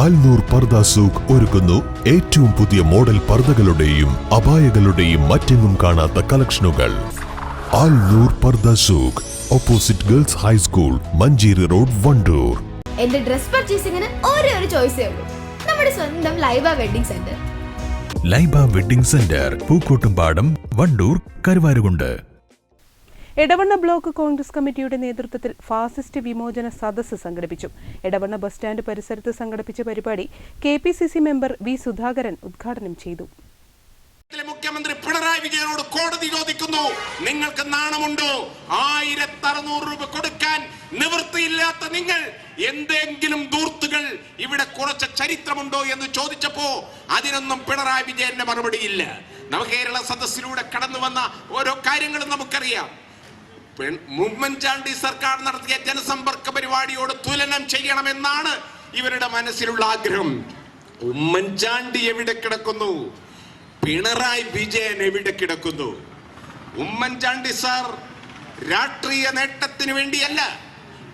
ആൽനൂർ പർദ സൂഖ് ഒരുക്കുന്നു ഏറ്റവും പുതിയ മോഡൽ പർദകളുടെയും അപായകളുടെയും മറ്റെങ്ങും കാണാത്ത കളക്ഷനുകൾ. Alnoor Pardha Souq opposite girls high school Manjeri road Wandoor. എന്റെ ഡ്രസ് പർച്ചേസിംഗിന് ഒരേ ഒരു ചോയ്സേ ഉള്ളൂ. നമ്മുടെ സ്വന്തം Laiba wedding centre. Laiba wedding centre Pookkottumpadam Wandoor Karuvarakundu. Edavanna block Congress കമ്മിറ്റിയുടെ നേതൃത്വത്തിൽ ഫാസിസ്റ്റ് വിമോചന സദസ്സ് സംഘടിപ്പിച്ചു. എടവണ്ണ ബസ് സ്റ്റാൻഡ് പരിസരത്ത് സംഘടിപ്പിച്ച പരിപാടി K P C C member V Sudhakaran ഉദ്ഘാടനം ചെയ്തു. മുഖ്യമന്ത്രി പിണറായി വിജയനോട് കോടതി ചോദിക്കുന്നു. നിങ്ങൾക്ക് നാണമുണ്ടോ? ആയിരത്തി അറുന്നൂറ് രൂപ കൊടുക്കാൻ നിവൃത്തിയില്ലാത്ത നിങ്ങൾ എന്തെങ്കിലും ദൂർത്തുകൾ ഇവിടെ കുറച്ച് ചരിത്രമുണ്ടോ എന്ന് ചോദിച്ചപ്പോ അതിനൊന്നും പിണറായി വിജയന്റെ മറുപടിയില്ല. നമുക്ക് കേരള സദസ്സിലൂടെ കടന്നു വന്ന ഓരോ കാര്യങ്ങളും നമുക്കറിയാം. ഉമ്മൻചാണ്ടി സർക്കാർ നടത്തിയ ജനസമ്പർക്ക പരിപാടിയോട് തുലനം ചെയ്യണമെന്നാണ് ഇവരുടെ മനസ്സിലുള്ള ആഗ്രഹം. ഉമ്മൻചാണ്ടി എവിടെ കിടക്കുന്നു? പിണറായി വിജയൻ എവിടെ കിടക്കുന്നു? ഉമ്മൻചാണ്ടി സാർ രാഷ്ട്രീയ നേട്ടത്തിന് വേണ്ടിയല്ല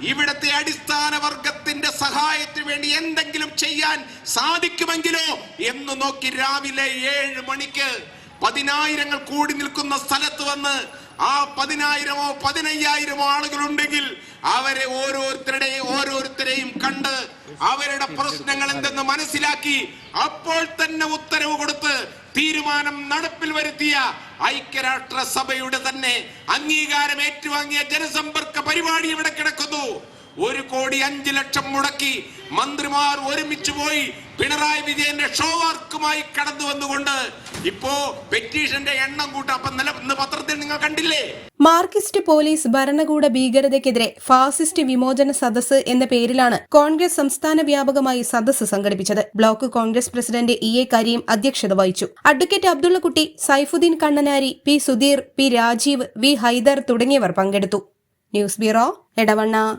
ഇവിടത്തെ അടിസ്ഥാന വർഗത്തിന്റെ സഹായത്തിന് വേണ്ടി എന്തെങ്കിലും ചെയ്യാൻ സാധിക്കുമെങ്കിലോ എന്ന് നോക്കി രാവിലെ ഏഴ് മണിക്ക് പതിനായിരങ്ങൾ കൂടി നിൽക്കുന്ന സ്ഥലത്ത് വന്ന് ആ പതിനായിരമോ പതിനയ്യായിരമോ ആളുകളുണ്ടെങ്കിൽ അവരെ ഓരോരുത്തരുടെയും ഓരോരുത്തരെയും കണ്ട് അവരുടെ പ്രശ്നങ്ങൾ എന്തെന്ന് മനസ്സിലാക്കി അപ്പോൾ തന്നെ ഉത്തരവ് കൊടുത്ത് തീരുമാനം നടപ്പിൽ വരുത്തിയ ഐക്യരാഷ്ട്ര സഭയുടെ തന്നെ അംഗീകാരം ഏറ്റുവാങ്ങിയ ജനസമ്പർക്ക പരിപാടി ഇവിടെ കിടക്കുന്നു. ഒരു കോടി അഞ്ചു ലക്ഷം മുടക്കി മന്ത്രിമാർ ഒരുമിച്ച് പോയി പിണറായി വിജയന്റെ ഷോ വർക്കുമായി കടന്നു വന്നുകൊണ്ട് ഇപ്പോ പെറ്റീഷന്റെ എണ്ണം കൂട്ടാ അപ്പൊ ഇന്ന് പത്രത്തിൽ നിങ്ങൾ കണ്ടില്ലേ? മാർക്സിസ്റ്റ് പോലീസ് ഭരണകൂട ഭീകരതയ്ക്കെതിരെ ഫാസിസ്റ്റ് വിമോചന സദസ് എന്ന പേരിലാണ് കോൺഗ്രസ് സംസ്ഥാന വ്യാപകമായി സദസ് സംഘടിപ്പിച്ചത്. Block Congress president E A Kareem അധ്യക്ഷത വഹിച്ചു. Advocate Abdullakutty Saifuddin Kannanari P Sudheer P Rajeev V Haidar തുടങ്ങിയവർ പങ്കെടുത്തു. News bureau Edavanna.